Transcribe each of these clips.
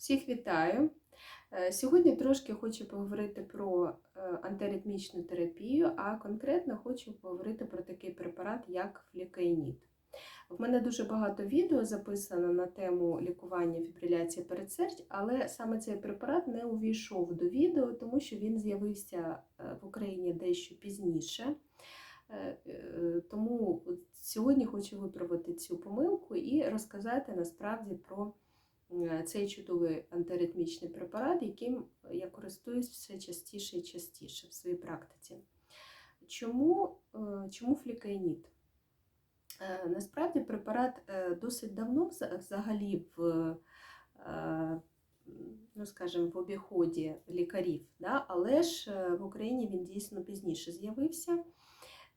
Всіх вітаю! Е, Сьогодні трошки хочу поговорити про е, антиритмічну терапію, а конкретно хочу поговорити про такий препарат, як флікаїніт. В мене дуже багато відео записано на тему лікування фібриляції передсердь, але саме цей препарат не увійшов до відео, тому що він з'явився е, в Україні дещо пізніше. Тому сьогодні хочу виправити цю помилку і розказати насправді про цей чудовий антиритмічний препарат, яким я користуюсь все частіше і частіше в своїй практиці. Чому, е, чому флікаїніт? Е, Насправді препарат е, досить давно взагалі в, е, ну, скажімо, в обіході лікарів, да? але ж е, в Україні він дійсно пізніше з'явився.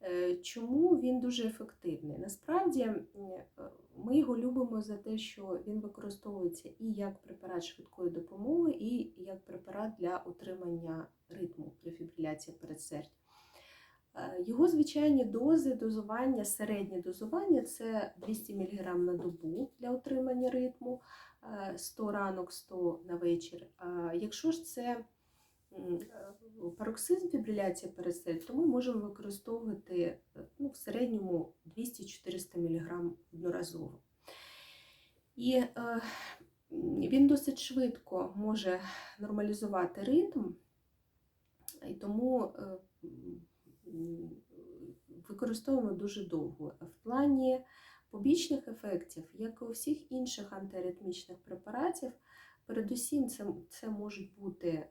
Е, Чому він дуже ефективний? Насправді е, ми його любимо за те, що він використовується і як препарат швидкої допомоги, і як препарат для утримання ритму при фібриляції передсердь. Е, Його звичайні дози, дозування, середнє дозування це 200 мг на добу для утримання ритму, е, 100 ранок, 100 на вечір. Якщо ж це пароксизм фібриляції передсердь, то ми можемо використовувати е, ну, в середньому 200-400 мг одноразово. І е, він досить швидко може нормалізувати ритм, і тому е, використовуємо дуже довго. В плані побічних ефектів, як і у всіх інших антиритмічних препаратів, передусім це, це можуть бути е,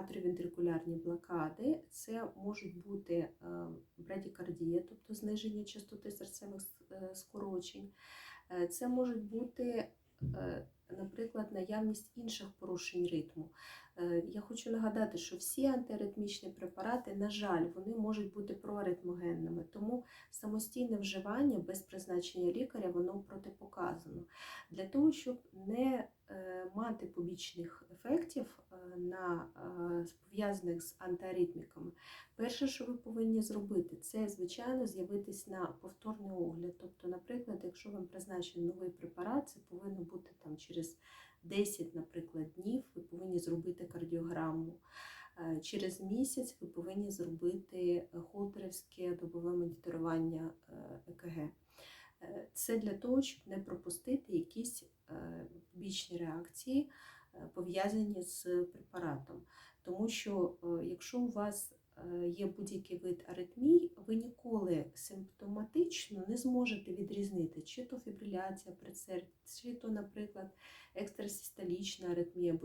атріовентрикулярні блокади, це можуть бути е, брадікардія, тобто зниження частоти серцевих е, скорочень, Е, це можуть бути, наприклад, наявність інших порушень ритму. Е, Я хочу нагадати, що всі антиритмічні препарати, на жаль, вони можуть бути проаритмогенними, тому самостійне вживання без призначення лікаря воно протипоказано. Для того, щоб не е, мати побічних ефектів е, на е, пов'язаних з антиаритміками, перше, що ви повинні зробити, це звичайно з'явитись на повторний огляд. Тобто, наприклад, якщо вам призначений новий препарат, це повинно бути там через 10, наприклад, днів ви повинні зробити кардіограму. Е, Через місяць ви повинні зробити холтерівське добове моніторування е, ЕКГ. Е, Це для того, щоб не пропустити якісь побічні реакції, пов'язані з препаратом. Тому що якщо у вас є будь-який вид аритмій, ви ніколи симптоматично не зможете відрізнити, чи то фібриляція предсердь, чи то, наприклад, екстрасистолічна аритмія,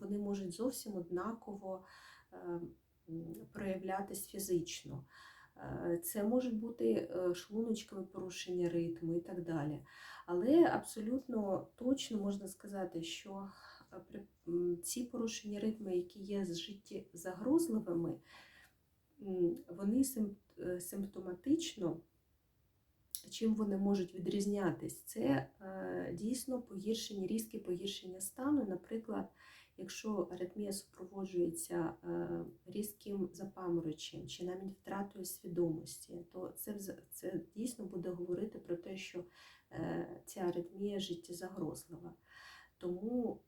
вони можуть зовсім однаково е, проявлятись фізично. Е, Це можуть бути е, шлуночкове порушення ритму і так далі. Але абсолютно точно можна сказати, що е, ці порушення ритму, які є життєзагрозливими, м, вони е, симптоматично, чим вони можуть відрізнятись, це е, дійсно погіршення, різке погіршення стану. Наприклад, якщо аритмія супроводжується е, різким запамороченням чи навіть втратою свідомості, то це, це дійсно буде говорити про те, що ця аритмія життєзагрозлива. Тому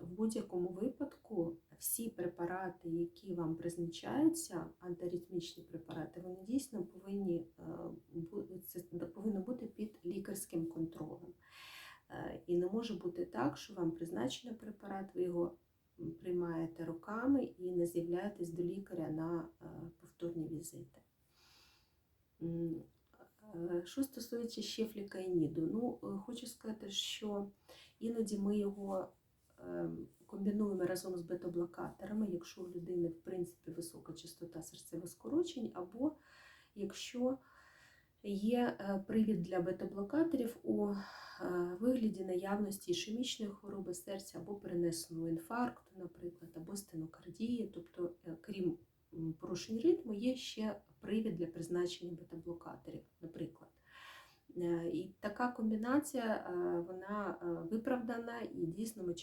в будь-якому випадку всі препарати, які вам призначаються, антиритмічні препарати, вони дійсно повинні е, це повинно бути під лікарським контролем. Е, І не може бути так, що вам призначено препарат, ви його приймаєте роками і не з'являєтесь до лікаря на е, повторні візити. Що стосується ще флікаїніду, ну хочу сказати, що іноді ми його комбінуємо разом з бета-блокаторами, якщо у людини в принципі висока частота серцевих скорочень, або якщо є е, привід для бета-блокаторів у е, вигляді наявності ішемічної хвороби серця або перенесеного інфаркту, наприклад, або стенокардії, тобто, е, крім порушень ритму, є ще привід для призначення бета-блокаторів, наприклад. І така комбінація е, вона е, виправдана і дійсно ми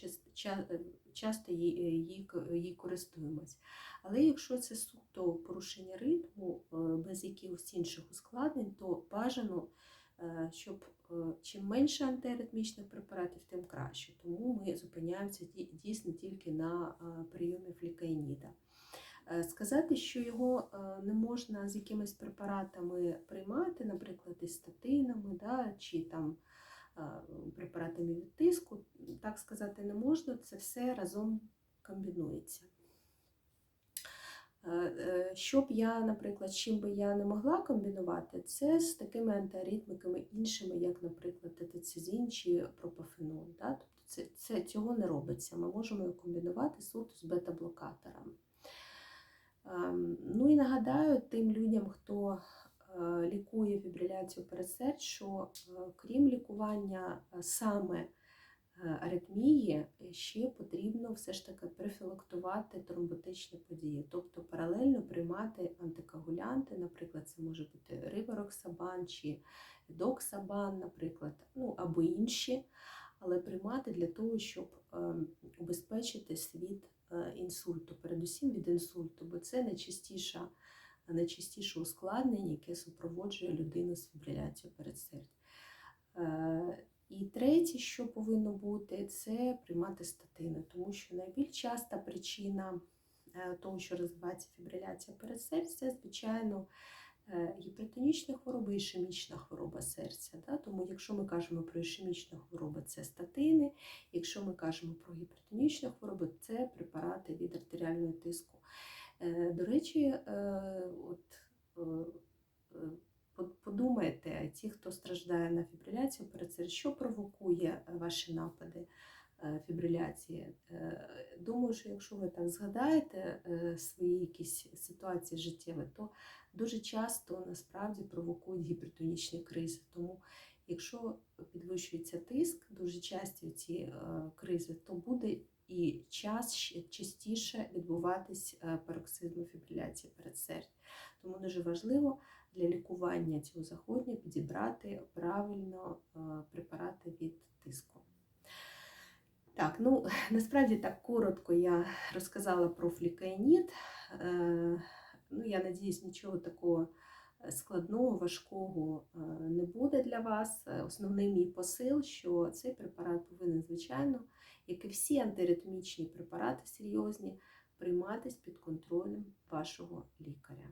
е, часто їй, е, користуємось. Але якщо це суто порушення ритму е, без якихось інших ускладнень, то бажано щоб чим менше антиаритмічних препаратів, тим краще. Тому ми зупиняємося дійсно тільки на прийомі флікаїніда. Е, Сказати, що його е, не можна з якимись препаратами приймати, наприклад, із статинами, да, чи там е, препаратами від тиску, так сказати не можна, це все разом комбінується. Е, е, Що б я, наприклад, чим би я не могла комбінувати, це з такими антиаритміками іншими, як, наприклад, тетицизин чи пропафенол. Да? Тобто це, це цього не робиться. Ми можемо комбінувати суто з бета-блокаторами. Ем, Ну і нагадаю тим людям, хто е, лікує фібриляцію передсердь, що е, крім лікування е, саме аритмії, ще потрібно все ж таки профілактувати тромботичні події, тобто паралельно приймати антикоагулянти, наприклад, це може бути ривороксабан чи доксабан, наприклад, ну або інші, але приймати для того, щоб ем, убезпечитись від е, інсульту, передусім від інсульту, бо це найчастіша, найчастіше ускладнення, яке супроводжує людину з фібриляцією передсердя. Е, І третє, що повинно бути, це приймати статини, тому що найбільш часта причина е, того, що розвивається фібриляція передсердя, це, звичайно, е, гіпертонічна хвороба і ішемічна хвороба серця. Да? Тому, якщо ми кажемо про ішемічну хворобу, це статини, якщо ми кажемо про гіпертонічну хворобу, це препарати від артеріального тиску. Е, До речі, е, от е, е, по- подумайте, ті, хто страждає на фібриляцію передсердя, що провокує е, ваші напади е, фібриляції. Е, Думаю, що якщо ви так згадаєте е, свої якісь ситуації життєві, то дуже часто насправді провокують гіпертонічні кризи. Тому, якщо підвищується тиск, дуже часті ці е, кризи, то буде і час частіше відбуватись е, пароксизму фібриляції передсердя. Тому дуже важливо для лікування цього захворювання підібрати правильно е, препарати від тиску. Так, ну насправді так коротко я розказала про флікаїнід. Е, Ну, я надіюсь, нічого такого е, складного, важкого е, не буде для вас. Основний мій посил, що цей препарат повинен, звичайно, як і всі антиритмічні препарати серйозні, прийматись під контролем вашого лікаря.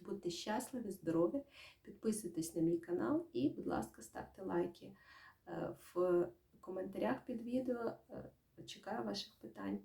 Будьте щасливі, здорові, підписуйтесь на мій канал і, будь ласка, ставте лайки в коментарях під відео. Е, Чекаю ваших питань.